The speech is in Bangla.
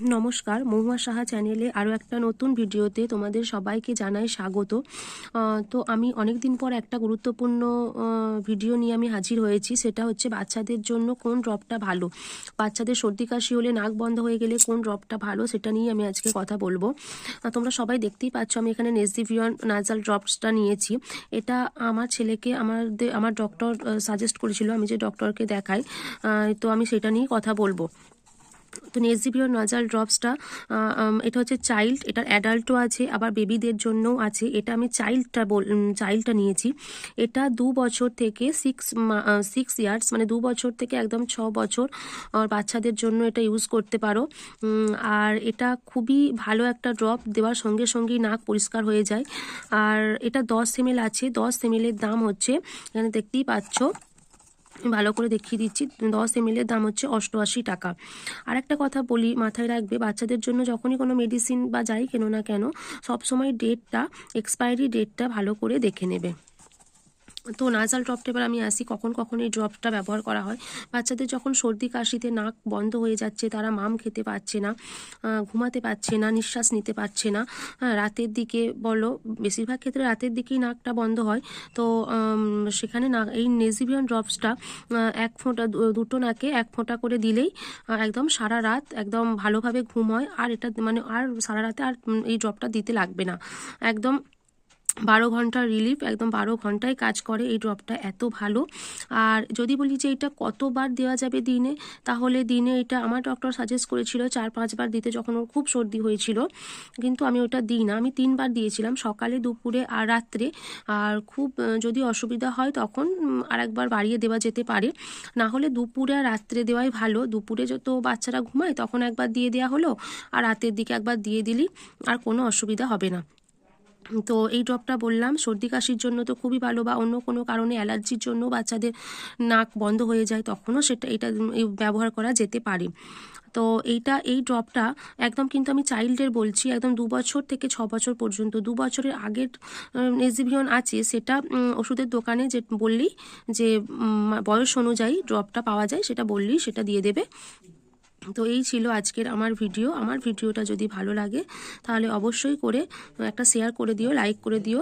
নমস্কার, মহুয়া সাহা চ্যানেলে আরও একটা নতুন ভিডিওতে তোমাদের সবাইকে জানাই স্বাগত। তো আমি অনেক দিন পর একটা গুরুত্বপূর্ণ ভিডিও নিয়ে আমি হাজির হয়েছি, সেটা হচ্ছে বাচ্চাদের জন্য কোন ড্রপটা ভালো। বাচ্চাদের সর্দি কাশি হলে নাক বন্ধ হয়ে গেলে কোন ড্রপটা ভালো, সেটা নিয়ে আমি আজকে কথা বলব। তোমরা সবাই দেখতেই পাচ্ছ, আমি এখানে নেসদিভিয়ন নাজাল ড্রপসটা নিয়েছি। এটা আমার ছেলেকে, আমাদের, আমার ডক্টর সাজেস্ট করেছিল আমি যে ডক্টরকে দেখাই। তো আমি সেটা নিয়ে কথা বলব। তো নেসিভিওর নজাল ড্রপসটা এটা হচ্ছে চাইল্ড এটার অ্যাডাল্টও আছে, আবার বেবিদের জন্যও আছে। এটা আমি চাইল্ডটা বল চাইল্ডটা নিয়েছি। এটা দু বছর থেকে সিক্স সিক্স ইয়ার্স মানে দু বছর থেকে একদম ছ বছর বাচ্চাদের জন্য এটা ইউজ করতে পারো। আর এটা খুবই ভালো একটা ড্রপ দেওয়ার সঙ্গে সঙ্গেই নাক পরিষ্কার হয়ে যায়। আর এটা দশ এমএল আছে, দশ এমএলের দাম হচ্ছে, এখানে দেখতেই পাচ্ছ ভালো করে দেখিয়ে দিচ্ছি। দশ এম দাম হচ্ছে অষ্টআশি টাকা। আর একটা কথা বলি, মাথায় রাখবে, বাচ্চাদের জন্য যখনই কোনো মেডিসিন বা যাই কেন না কেন, সবসময় ডেটটা এক্সপায়ারি ডেটটা ভালো করে দেখে নেবে। তো নাজাল ড্রপটা এবার আমি আসি, কখন কখন এই ড্রপটা ব্যবহার করা হয়। বাচ্চাদের যখন সর্দি কাশিতে নাক বন্ধ হয়ে যাচ্ছে, তারা মাম খেতে পারছে না ঘুমাতে পারছে না, নিঃশ্বাস নিতে পারছে না রাতের দিকে বলো, বেশিরভাগ ক্ষেত্রে রাতের দিকেই নাকটা বন্ধ হয়। তো সেখানে না, এই নেজিভিয়ান ড্রপসটা এক ফোঁটা দুটো নাকে এক ফোঁটা করে দিলেই একদম সারা রাত একদম ভালোভাবে ঘুম হয়। আর এটা মানে আর সারা রাতে আর এই ড্রপটা দিতে লাগবে না। একদম বারো ঘণ্টার রিলিফ একদম বারো ঘন্টায় কাজ করে এই ড্রপটা এত ভালো। আর যদি বলি যে এটা কতবার দেওয়া যাবে দিনে, তাহলে দিনে এটা আমার ডক্টর সাজেস্ট করেছিল চার, পাঁচবার দিতে যখন ওর খুব সর্দি হয়েছিল। কিন্তু আমি ওটা দিই না, আমি তিনবার দিয়েছিলাম সকালে, দুপুরে আর রাত্রে। আর খুব যদি অসুবিধা হয় তখন আরেকবার বাড়িয়ে দেওয়া যেতে পারে। না হলে দুপুরে আর রাত্রে দেওয়াই ভালো। দুপুরে যত বাচ্চারা ঘুমায় তখন একবার দিয়ে দেওয়া হলো, আর রাতের দিকে একবার দিয়ে দিলি, আর কোনো অসুবিধা হবে না। তো এই ড্রপটা বললাম, সর্দি কাশির জন্য তো খুবই ভালো বা অন্য কোনো কারণে অ্যালার্জির জন্য বাচ্চাদের নাক বন্ধ হয়ে যায় তখনও সেটা, এটা ব্যবহার করা যেতে পারে। তো এইটা, এই ড্রপটা একদম কিন্তু আমি চাইল্ডের বলছি, একদম দু বছর থেকে ছ বছর পর্যন্ত, দু বছরের আগের নেজিভিয়ন আছে, সেটা ওষুধের দোকানে যে বললি যে বয়স অনুযায়ী ড্রপটা পাওয়া যায় সেটা বললেই সেটা দিয়ে দেবে। তো এই ছিল আজকের আমার ভিডিও। আমার ভিডিওটা যদি ভালো লাগে, তাহলে অবশ্যই করে একটা শেয়ার করে দিও লাইক করে দিও।